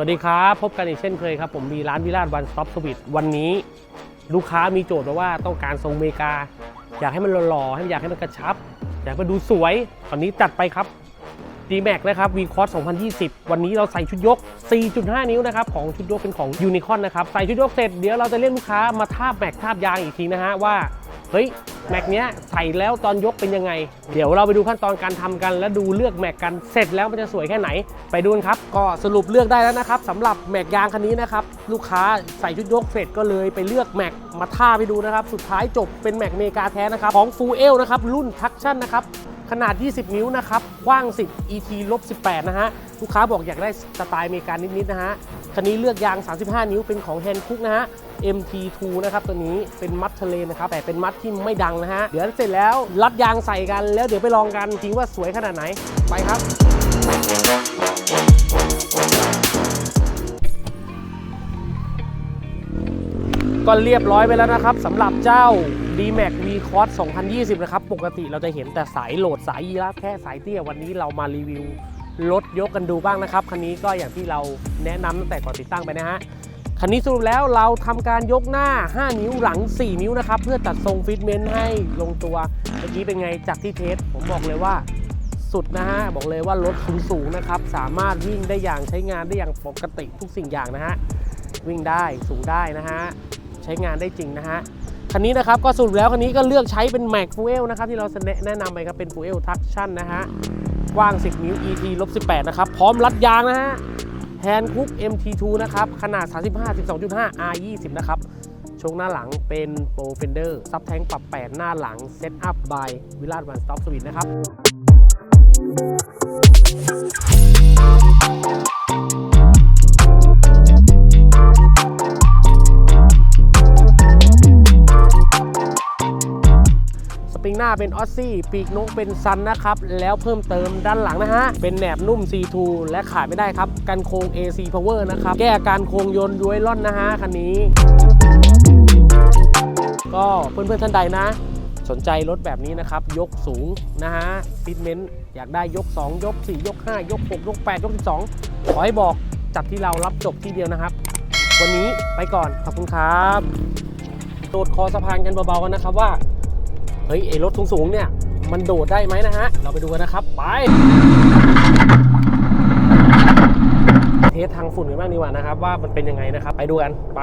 วัสดีครับ พบกันอีกเช่นเคยครับ ผมมีร้านวิราชวันสต็อปสวิตวันนี้ ลูกค้ามีโจทย์มาว่าต้องการทรงเมกา อยากให้มันหล่อๆให้อยากให้มันกระชับ อยากมันดูสวยตอนนี้จัดไปครับ d m a x นะครับ v c o s 2020 วันนี้เราใส่ชุดยก 4.5 นิ้วนะครับ ของชุดยกเป็นของ Unicorn นะครับ ใส่ชุดยกเสร็จเดี๋ยวเราจะเรียกลูกค้ามาทาบแม็กทาบยางอีกทีนะฮะว่า เฮ้ยแม็กเนี้ยใส่แล้วตอนยกเป็นยังไง เดี๋ยวเราไปดูขั้นตอนการทำกัน และดูเลือกแม็กกันเสร็จแล้วมันจะสวยแค่ไหน ไปดูกันครับ ก็สรุปเลือกได้แล้วนะครับสำหรับแม็กยางคันนี้นะครับลูกค้าใส่ชุดยกเสร็จก็เลยไปเลือกแม็กมาท่าไปดูนะครับ สุดท้ายจบเป็นแม็กเมกาแท้นะครับของฟูเอลนะครับรุ่นทักชั่นนะครับขนาด 20 นิ้วนะครับกว้าง 10 ET ลบ18 นะฮะ ลูกค้าบอกอยากได้สไตล์อเมริกันนิด ๆ นะฮะ คันนี้เลือกยาง 35 นิ้วเป็นของแฮนคุกนะฮะ MT2 นะครับตัวนี้เป็นมัดทะเลนะครับแต่เป็นมัดที่ไม่ดังนะฮะเดี๋ยวเสร็จแล้วรัดยางใส่กันแล้วเดี๋ยวไปลองกันจริงว่าสวยขนาดไหนไปครับก็เรียบร้อยไปแล้วนะครับสำหรับเจ้า D-Max V Cross 2020 นะครับ ปกติเราจะเห็นแต่สายโหลดสายยีราฟแค่สายเตี้ยวันนี้เรามารีวิวรถยกกันดูบ้างนะครับ คันนี้ก็อย่างที่เราแนะนำตั้งแต่ก่อนติดตั้งไปนะฮะ คันนี้สรุปแล้วเราทำการยกหน้า 5 นิ้วหลัง 4 นิ้วนะครับ เพื่อตัดทรงฟิตเมนต์ให้ลงตัว เมื่อกี้เป็นไงจากที่เทส ผมบอกเลยว่าสุดนะฮะ บอกเลยว่ารถสูงๆนะครับ สามารถวิ่งได้อย่างใช้งานได้อย่างปกติทุกสิ่งอย่างนะฮะ วิ่งได้สูงได้นะฮะ ใช้งานได้จริงนะฮะ คันนี้นะครับก็สรุปแล้วคันนี้ก็เลือกใช้เป็น Mac Fuel นะครับที่เราแนะนำไปครับเป็น Fuel Traction นะฮะ กว้าง 10 นิ้ว ET ลบ18 นะครับ พร้อมรัดยางนะฮะ แฮนด์คุก MT2 นะครับ ขนาด 35 12.5 R20 นะครับชงหน้าหลังเป็นโปรเฟนเดอร์ซับแทงปรับแปดหน้าหลังเซตอัพบายวิลาดวันสต็อปสวิตนะครับ หน้าเป็นออสซี่ ปีกนกเป็นซันนะครับ แล้วเพิ่มเติมด้านหลังนะฮะ เป็นแหนบนุ่ม C2 และขาดไม่ได้ครับ กันโครง AC Power นะครับ แก้อาการโครงยนต์ย้วยล่อนนะฮะ คันนี้ ก็เพื่อนๆท่านใดนะสนใจรถแบบนี้นะครับ ยกสูงนะฮะฟิตเมนต์อยากได้ยก 2 ยก 4 ยก 5 ยก 6 ยก 8 ยก 12 ขอให้บอกจัดที่เรารับจบที่เดียวนะครับ วันนี้ไปก่อน ขอบคุณครับ โดดคอสะพานกันเบาๆกันนะครับว่า เฮ้ยไอรถสูงๆเนี่ย มันโดดได้ไหมนะฮะ เราไปดูกันนะครับ ไป เทสทางฝุ่นกันบ้างดีกว่านะครับ ว่ามันเป็นยังไงนะครับ ไปดูกันไป